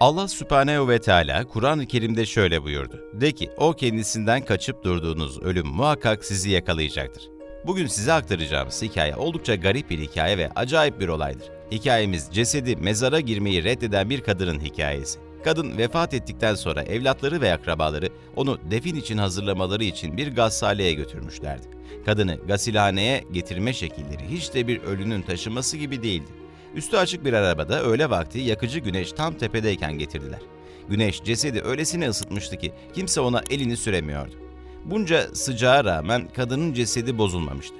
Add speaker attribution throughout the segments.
Speaker 1: Allah Sübhanehu ve Teala Kur'an-ı Kerim'de şöyle buyurdu. De ki o kendisinden kaçıp durduğunuz ölüm muhakkak sizi yakalayacaktır. Bugün size aktaracağımız hikaye oldukça garip bir hikaye ve acayip bir olaydır. Hikayemiz cesedi mezara girmeyi reddeden bir kadının hikayesi. Kadın vefat ettikten sonra evlatları ve akrabaları onu defin için hazırlamaları için bir gazsaleye götürmüşlerdi. Kadını gasilhaneye getirme şekilleri hiç de bir ölünün taşıması gibi değildi. Üstü açık bir arabada öğle vakti yakıcı güneş tam tepedeyken getirdiler. Güneş cesedi öylesine ısıtmıştı ki kimse ona elini süremiyordu. Bunca sıcağa rağmen kadının cesedi bozulmamıştı.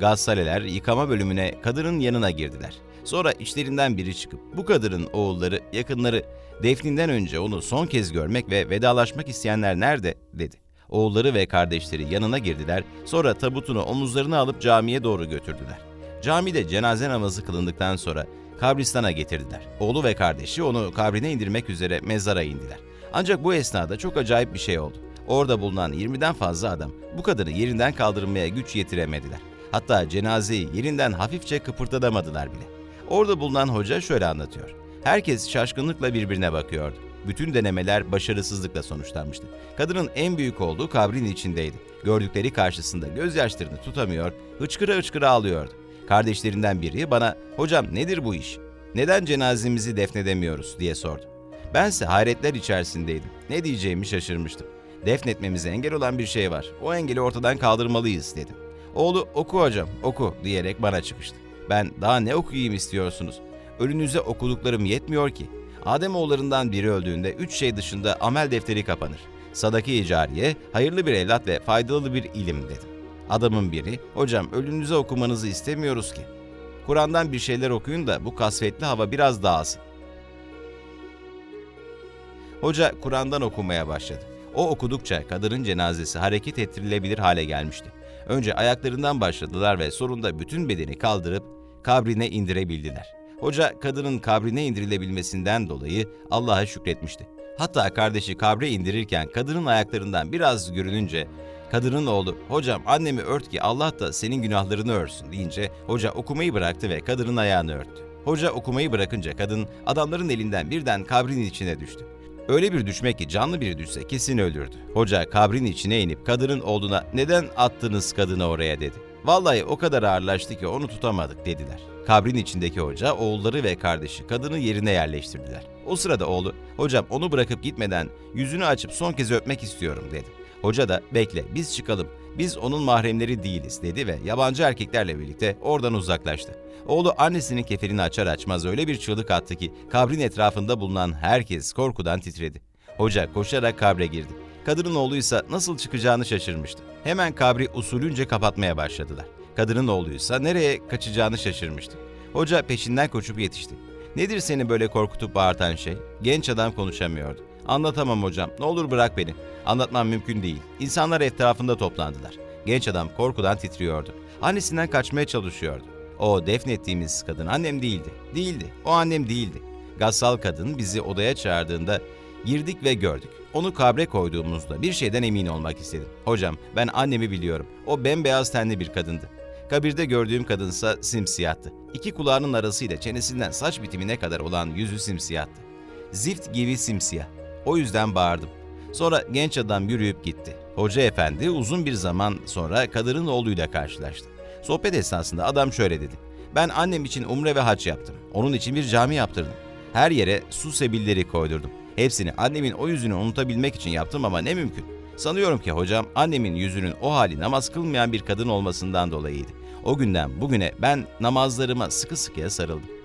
Speaker 1: Gazsaleler yıkama bölümüne kadının yanına girdiler. Sonra içlerinden biri çıkıp bu kadının oğulları, yakınları defninden önce onu son kez görmek ve vedalaşmak isteyenler nerede dedi. Oğulları ve kardeşleri yanına girdiler. Sonra tabutunu omuzlarına alıp camiye doğru götürdüler. Camide cenaze namazı kılındıktan sonra kabristana getirdiler. Oğlu ve kardeşi onu kabrine indirmek üzere mezara indiler. Ancak bu esnada çok acayip bir şey oldu. Orada bulunan 20'den fazla adam bu kadını yerinden kaldırmaya güç yetiremediler. Hatta cenazeyi yerinden hafifçe kıpırdatamadılar bile. Orada bulunan hoca şöyle anlatıyor. Herkes şaşkınlıkla birbirine bakıyordu. Bütün denemeler başarısızlıkla sonuçlanmıştı. Kadının en büyük olduğu kabrin içindeydi. Gördükleri karşısında gözyaşlarını tutamıyor, hıçkıra hıçkıra ağlıyordu. Kardeşlerinden biri bana, hocam nedir bu iş? Neden cenazemizi defnedemiyoruz diye sordu. Bense hayretler içerisindeydim. Ne diyeceğimi şaşırmıştım. Defnetmemize engel olan bir şey var. O engeli ortadan kaldırmalıyız dedim. Oğlu oku hocam oku diyerek bana çıkıştı. Ben daha ne okuyayım istiyorsunuz? Önünüze okuduklarım yetmiyor ki. Ademoğullarından biri öldüğünde üç şey dışında amel defteri kapanır. Sadaki cariye, hayırlı bir evlat ve faydalı bir ilim dedim. Adamın biri, hocam ölünüze okumanızı istemiyoruz ki. Kur'an'dan bir şeyler okuyun da bu kasvetli hava biraz dağılsın. Hoca Kur'an'dan okumaya başladı. O okudukça kadının cenazesi hareket ettirilebilir hale gelmişti. Önce ayaklarından başladılar ve sonunda bütün bedeni kaldırıp kabrine indirebildiler. Hoca kadının kabrine indirilebilmesinden dolayı Allah'a şükretmişti. Hatta kardeşi kabre indirirken kadının ayaklarından biraz görününce kadının oğlu hocam annemi ört ki Allah da senin günahlarını örsün deyince hoca okumayı bıraktı ve kadının ayağını örttü. Hoca okumayı bırakınca kadın adamların elinden birden kabrin içine düştü. Öyle bir düşmek ki canlı biri düşse kesin öldürdü. Hoca kabrin içine inip kadının oğluna neden attınız kadını oraya dedi. Vallahi o kadar ağırlaştı ki onu tutamadık dediler. Kabrin içindeki hoca oğulları ve kardeşi kadını yerine yerleştirdiler. O sırada oğlu hocam onu bırakıp gitmeden yüzünü açıp son kez öpmek istiyorum dedi. Hoca da bekle biz çıkalım biz onun mahremleri değiliz dedi ve yabancı erkeklerle birlikte oradan uzaklaştı. Oğlu annesinin keferini açar açmaz öyle bir çığlık attı ki kabrin etrafında bulunan herkes korkudan titredi. Hoca koşarak kabre girdi. Kadının oğluysa nasıl çıkacağını şaşırmıştı. Hemen kabri usulünce kapatmaya başladılar. Kadının oğluysa nereye kaçacağını şaşırmıştı. Hoca peşinden koşup yetişti. Nedir seni böyle korkutup bağırtan şey? Genç adam konuşamıyordu. Anlatamam hocam. Ne olur bırak beni. Anlatmam mümkün değil. İnsanlar etrafında toplandılar. Genç adam korkudan titriyordu. Annesinden kaçmaya çalışıyordu. O defnettiğimiz kadın annem değildi. Değildi. O annem değildi. Gassal kadın bizi odaya çağırdığında girdik ve gördük. Onu kabre koyduğumuzda bir şeyden emin olmak istedim. Hocam ben annemi biliyorum. O bembeyaz tenli bir kadındı. Kabirde gördüğüm kadınsa simsiyahtı. İki kulağının arasıyla çenesinden saç bitimine kadar olan yüzü simsiyahtı. Zift gibi simsiyah. O yüzden bağırdım. Sonra genç adam yürüyüp gitti. Hoca efendi uzun bir zaman sonra kadının oğluyla karşılaştı. Sohbet esnasında adam şöyle dedi. Ben annem için umre ve hac yaptım. Onun için bir cami yaptırdım. Her yere su sebilleri koydurdum. Hepsini annemin o yüzünü unutabilmek için yaptım ama ne mümkün. Sanıyorum ki hocam annemin yüzünün o hali namaz kılmayan bir kadın olmasından dolayıydı. O günden bugüne ben namazlarıma sıkı sıkıya sarıldım.